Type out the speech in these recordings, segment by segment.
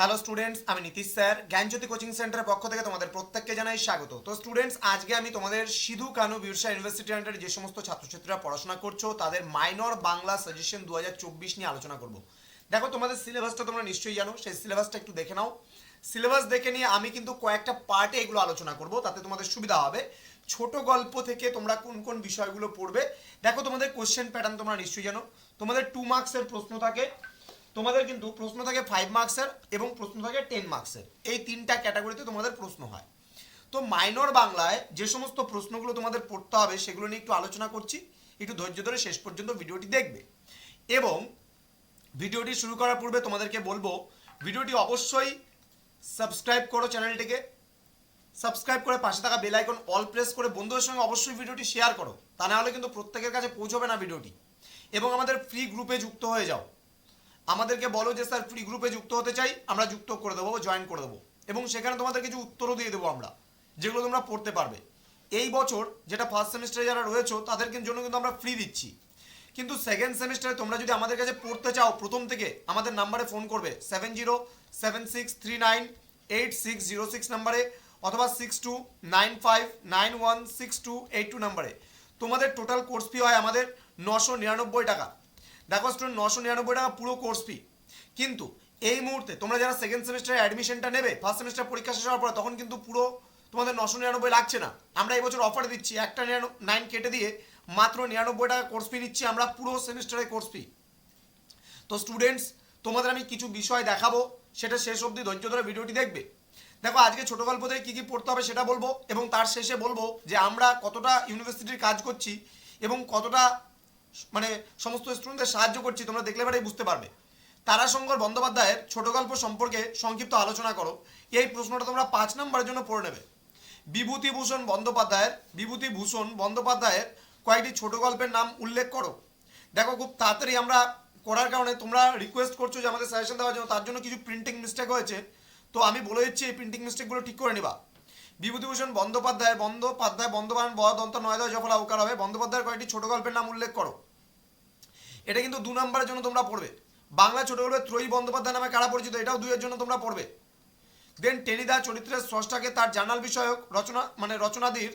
Hello students আমি Nitish sir. জ্ঞানজ্যোতি coaching সেন্টারের পক্ষ থেকে তোমাদের প্রত্যেককে জানাই স্বাগত। তো স্টুডেন্টস আজকে আমি তোমাদের সিধু কানু বিরসা ইউনিভার্সিটি আন্ডারে যে সমস্ত ছাত্রছাত্রীরা পড়াশোনা করছ, তাদের মাইনর বাংলা সাজেশন দু হাজার চব্বিশ নিয়ে আলোচনা করব। দেখো, তোমাদের সিলেবাসটা তোমরা নিশ্চয়ই জানো। সেই সিলেবাসটা একটু দেখে নাও। সিলেবাস দেখে নিয়ে আমি কিন্তু কয়েকটা পার্টে এগুলো আলোচনা করব, তাতে তোমাদের সুবিধা হবে। ছোট গল্প থেকে তোমরা কোন কোন বিষয়গুলো পড়বে। দেখো, তোমাদের কোশ্চেন প্যাটার্ন তোমরা নিশ্চয়ই জানো। তোমাদের টু মার্কসের প্রশ্ন থাকে। তোমাদের কিন্তু প্রশ্ন থাকে ফাইভ মার্কসের এবং প্রশ্ন থাকে টেন মার্কসের এই তিনটা ক্যাটাগরিতে তোমাদের প্রশ্ন হয়। তো মাইনর বাংলায় যে সমস্ত প্রশ্নগুলো তোমাদের পড়তে হবে, সেগুলো নিয়ে একটু আলোচনা করছি। একটু ধৈর্য ধরে শেষ পর্যন্ত ভিডিওটি দেখবে। এবং ভিডিওটি শুরু করার পূর্বে তোমাদেরকে বলব, ভিডিওটি অবশ্যই সাবস্ক্রাইব করো চ্যানেলটিকে সাবস্ক্রাইব করে পাশে থাকা বেল আইকন অল প্রেস করে বন্ধুদের সঙ্গে অবশ্যই ভিডিওটি শেয়ার করো। তা না হলে কিন্তু প্রত্যেকের কাছে পৌঁছবে না ভিডিওটি। এবং আমাদের ফ্রি গ্রুপে যুক্ত হয়ে যাও। আমাদেরকে বলো যে, স্যার ফ্রি গ্রুপে যুক্ত হতে চাই, আমরা যুক্ত করে দেবো জয়েন করে দেবো। এবং সেখানে তোমাদের কিছু উত্তরও দিয়ে দেবো আমরা, যেগুলো তোমরা পড়তে পারবে। এই বছর যেটা ফার্স্ট সেমিস্টারে যারা রয়েছে, তাদের জন্য কিন্তু আমরা ফ্রি দিচ্ছি। কিন্তু সেকেন্ড সেমিস্টারে তোমরা যদি আমাদের কাছে পড়তে চাও, প্রথম থেকে আমাদের নাম্বারে ফোন করবে seven zero seven six three nine eight six zero six নাম্বারে অথবা six two nine five nine one six two eight two নাম্বারে তোমাদের টোটাল কোর্স ফি হয় আমাদের নশো নিরানব্বই টাকা। দেখো স্টুডেন্ট নশো নিরানব্বই টাকা পুরো কোর্স ফি কিন্তু এই মুহূর্তে তোমরা যারা সেকেন্ড সেমিস্টারে অ্যাডমিশনটা নেবে ফার্স্ট সেমিস্টার পরীক্ষা শেষ হওয়ার পরে তখন কিন্তু পুরো তোমাদের নশো নিরানব্বই লাগছে না। আমরা এই বছর অফার দিচ্ছি, একটা নাইন কেটে দিয়ে মাত্র নিরানব্বই টাকা কোর্স ফি নিচ্ছি আমরা পুরো সেমিস্টারের কোর্স ফি তো স্টুডেন্টস তোমাদের আমি কিছু বিষয় দেখাবো, সেটা শেষ অবধি ধৈর্য ধরে ভিডিওটি দেখবে। দেখো, আজকে ছোট গল্প থেকে কী কী পড়তে হবে সেটা বলব, এবং তার শেষে বলব যে আমরা কতটা ইউনিভার্সিটির কাজ করছি, এবং কতটা মানে সমস্ত স্টুডেন্টদের সাহায্য করছি, তোমরা দেখলে পরেই বুঝতে পারবে। তারাশঙ্কর বন্দ্যোপাধ্যায়ের ছোট গল্প সম্পর্কে সংক্ষিপ্ত আলোচনা করো। এই প্রশ্নটা তোমরা পাঁচ নম্বরের জন্য পড়ে নেবে। বিভূতিভূষণ বন্দ্যোপাধ্যায়ের বিভূতিভূষণ বন্দ্যোপাধ্যায়ের কয়েকটি ছোট গল্পের নাম উল্লেখ করো। দেখো, খুব তাড়াতাড়ি আমরা করার কারণে তোমরা রিকোয়েস্ট করছ যে আমাদের সাজেশন দেওয়ার জন্য, তার জন্য কিছু প্রিন্টিং মিস্টেক হয়েছে। তো আমি বলে দিচ্ছি, এই প্রিন্টিং মিস্টেকগুলো ঠিক করে নিবা। বিভূতিভূষণ বন্দ্যোপাধ্যায় বন্দ্যোপাধ্যায় বন্দ্যোপায়ন ব দন্ত নয় দয় জফলা উকার হবে, বন্দ্যোপাধ্যায়ের কয়েকটি ছোট গল্পের নাম উল্লেখ করো। এটা কিন্তু দু নম্বরের জন্য তোমরা পড়বে। বাংলা ছোট গল্পে ত্রয়ী বন্দ্যোপাধ্যায় নামে কারা পরিচিত? এটাও দুইয়ের জন্য তোমরা পড়বে। দেন টেনিদা চরিত্রের স্রষ্টাকে তার জার্নাল বিষয়ক রচনা মানে রচনাদির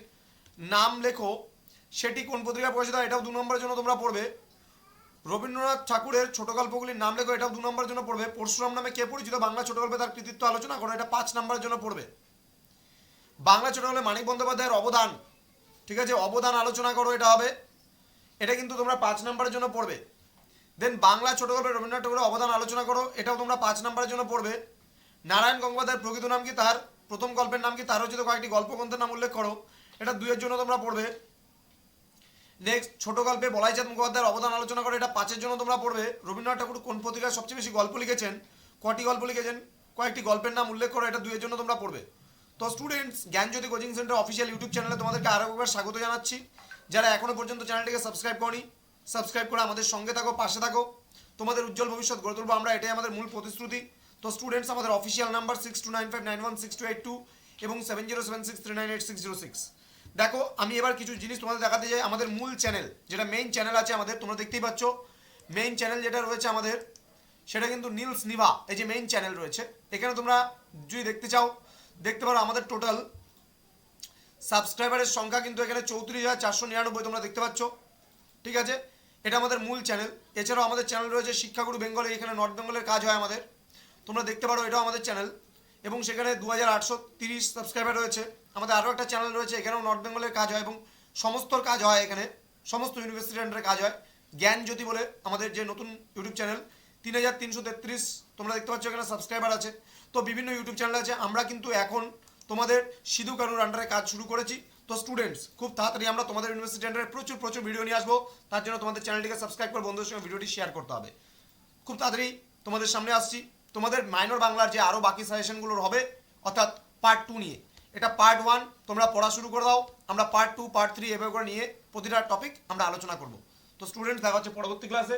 নাম লেখো। সেটি কোন পত্রিকায় প্রকাশিত হয়? এটাও দু নম্বরের জন্য তোমরা পড়বে। রবীন্দ্রনাথ ঠাকুরের ছোট গল্পগুলির নাম লেখো, এটাও দু নম্বরের জন্য পড়বে। পরশুরাম নামে কে পরিচিত? বাংলা ছোট গল্পে তার কৃতিত্ব আলোচনা করো, এটা পাঁচ নম্বরের জন্য পড়বে। বাংলা ছোট গল্পে মানিক বন্দ্যোপাধ্যায়ের অবদান। ঠিক আছে? অবদান আলোচনা করো, এটা হবে। এটা কিন্তু তোমরা পাঁচ নম্বরের জন্য পড়বে। দেন বাংলা ছোট গল্পে রবীন্দ্রনাথ ঠাকুরের অবদান আলোচনা করো, এটাও তোমরা পাঁচ নম্বরের জন্য পড়বে। নারায়ণ গঙ্গোপাধ্যায়ের প্রকৃত নাম কি তার? প্রথম গল্পের নাম কি তার রচিত কয়েকটি গল্পগ্রন্থের নাম উল্লেখ করো। এটা দুইয়ের জন্য তোমরা পড়বে। নেক্সট ছোট গল্পে বলাইচাঁদ মুখোপাধ্যায়ের অবদান আলোচনা করো, এটা পাঁচের জন্য তোমরা পড়বে। রবীন্দ্রনাথ ঠাকুর কোন পত্রিকায় সবচেয়ে বেশি গল্প লিখেছেন? কটি গল্প লিখেছেন? কয়েকটি গল্পের নাম উল্লেখ করো, এটা দুইয়ের জন্য তোমরা পড়বে। তো students Gyan Gyanjyoti coaching centre official YouTube চ্যানেলে তোমাদেরকে আরও একবার স্বাগত জানাচ্ছি। যারা এখনও পর্যন্ত চ্যানেলটিকে সাবস্ক্রাইব করনি সাবস্ক্রাইব করে আমাদের সঙ্গে থাকো, পাশে থাকো। তোমাদের উজ্জ্বল ভবিষ্যৎ গড়ে তুলবো আমরা, এটাই আমাদের মূল প্রতিশ্রুতি। তো স্টুডেন্টস আমাদের official number six two nine five nine one six two eight two এবং seven zero seven six three nine eight six zero six দেখো, আমি এবার কিছু জিনিস তোমাদের দেখাতে চাই, আমাদের মূল চ্যানেল যেটা মেইন চ্যানেল আছে আমাদের, তোমরা দেখতেই পাচ্ছ। মেইন চ্যানেল যেটা রয়েছে আমাদের, সেটা কিন্তু নীলস নিভা, এই যে মেইন চ্যানেল রয়েছে। এখানে তোমরা যদি দেখতে চাও দেখতে পারো আমাদের টোটাল সাবস্ক্রাইবারের সংখ্যা কিন্তু এখানে চৌত্রিশ হাজার চারশো নিরানব্বই তোমরা দেখতে পাচ্ছ। ঠিক আছে? এটা আমাদের মূল চ্যানেল এছাড়াও আমাদের চ্যানেল রয়েছে শিক্ষাগুরু বেঙ্গলে, এখানে নর্থ বেঙ্গলের কাজ হয় আমাদের। তোমরা দেখতে পারো এটাও আমাদের চ্যানেল এবং সেখানে দু সাবস্ক্রাইবার রয়েছে। আমাদের আরও একটা চ্যানেল রয়েছে, এখানেও নর্থ বেঙ্গলের কাজ হয় এবং সমস্তর কাজ হয় এখানে। সমস্ত ইউনিভার্সিটি কাজ হয়। জ্ঞান জ্যোতি বলে আমাদের যে নতুন ইউটিউব চ্যানেল তিন হাজার তিনশো তেত্রিশ, তোমরা দেখতে পাচ্ছ এখানে সাবস্ক্রাইবার আছে। তো বিভিন্ন ইউটিউব চ্যানেল আছে। আমরা কিন্তু এখন তোমাদের সিধু কানুর আন্ডারে কাজ শুরু করেছি। তো স্টুডেন্টস খুব তাড়াতাড়ি আমরা তোমাদের ইউনিভার্সিটি আন্ডারে প্রচুর প্রচুর ভিডিও নিয়ে আসব। তার জন্য তোমাদের চ্যানেলটিকে সাবস্ক্রাইব করে বন্ধুদের সঙ্গে ভিডিওটি শেয়ার করতে হবে। খুব তাড়াতাড়ি তোমাদের সামনে আসছি। তোমাদের মাইনর বাংলার যে আরও বাকি সাজেশনগুলোর হবে, অর্থাৎ পার্ট টু নিয়ে। এটা পার্ট ওয়ান তোমরা পড়া শুরু করে দাও। আমরা পার্ট টু পার্ট থ্রি এভাবে করে নিয়ে প্রতিটা টপিক আমরা আলোচনা করব। তো স্টুডেন্টস দেখা হচ্ছে পরবর্তী ক্লাসে